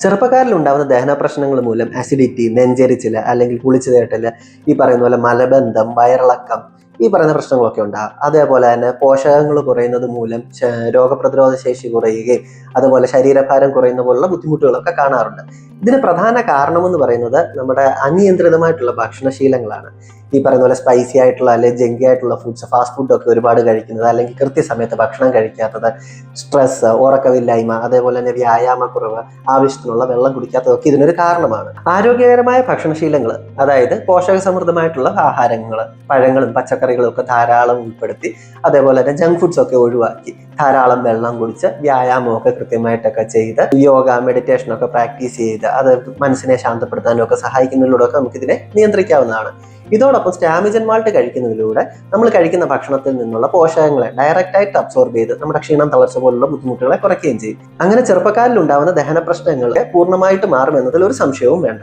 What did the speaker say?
ചെറുപ്പക്കാരിൽ ഉണ്ടാകുന്ന ദഹന പ്രശ്നങ്ങൾ മൂലം അസിഡിറ്റി നെഞ്ചരിച്ചിൽ അല്ലെങ്കിൽ കുളിച്ചു തേട്ടൽ ഈ പറയുന്ന പോലെ മലബന്ധം വയറിളക്കം ഈ പറയുന്ന പ്രശ്നങ്ങളൊക്കെ ഉണ്ടാകും അതേപോലെ തന്നെ പോഷകങ്ങൾ കുറയുന്നത് മൂലം രോഗപ്രതിരോധ ശേഷി കുറയുകയും അതുപോലെ ശരീരഭാരം കുറയുന്ന പോലുള്ള ബുദ്ധിമുട്ടുകളൊക്കെ കാണാറുണ്ട്. ഇതിന് പ്രധാന കാരണമെന്ന് പറയുന്നത് നമ്മുടെ അനിയന്ത്രിതമായിട്ടുള്ള ഭക്ഷണശീലങ്ങളാണ്. ഈ പറയുന്ന പോലെ സ്പൈസി ആയിട്ടുള്ള അല്ലെങ്കിൽ ജങ്കി ആയിട്ടുള്ള ഫുഡ്സ് ഫാസ്റ്റ് ഫുഡൊക്കെ ഒരുപാട് കഴിക്കുന്നത് അല്ലെങ്കിൽ കൃത്യസമയത്ത് ഭക്ഷണം കഴിക്കാത്തത് സ്ട്രെസ് ഉറക്കമില്ലായ്മ അതേപോലെ തന്നെ വ്യായാമക്കുറവ് ആവശ്യത്തിനുള്ള വെള്ളം കുടിക്കാത്തതൊക്കെ ഇതിനൊരു കാരണമാണ്. ആരോഗ്യകരമായ ഭക്ഷണശീലങ്ങൾ അതായത് പോഷക സമൃദ്ധമായിട്ടുള്ള ആഹാരങ്ങൾ പഴങ്ങളും പച്ചക്കറികളും ഒക്കെ ധാരാളം ഉൾപ്പെടുത്തി അതേപോലെ തന്നെ ജങ്ക് ഫുഡ്സ് ഒക്കെ ഒഴിവാക്കി ധാരാളം വെള്ളം കുടിച്ച് വ്യായാമമൊക്കെ കൃത്യമായിട്ടൊക്കെ ചെയ്ത് യോഗ മെഡിറ്റേഷൻ ഒക്കെ പ്രാക്ടീസ് ചെയ്ത് അത് മനസ്സിനെ ശാന്തപ്പെടുത്താനും ഒക്കെ നമുക്കിതിനെ നിയന്ത്രിക്കാവുന്നതാണ്. ഇതോടൊപ്പം സ്റ്റാമിജൻ മാൾട്ട് കഴിക്കുന്നതിലൂടെ നമ്മൾ കഴിക്കുന്ന ഭക്ഷണത്തിൽ നിന്നുള്ള പോഷകങ്ങളെ ഡയറക്റ്റ് ആയിട്ട് അബ്സോർബ് ചെയ്ത് നമ്മുടെ ക്ഷീണം തളർച്ച പോലുള്ള ബുദ്ധിമുട്ടുകളെ കുറയ്ക്കുകയും ചെയ്യും. അങ്ങനെ ചെറുപ്പക്കാരിൽ ഉണ്ടാവുന്ന ദഹന പ്രശ്നങ്ങൾ പൂർണമായിട്ട് മാറുമെന്നതിൽ ഒരു സംശയവും വേണ്ട.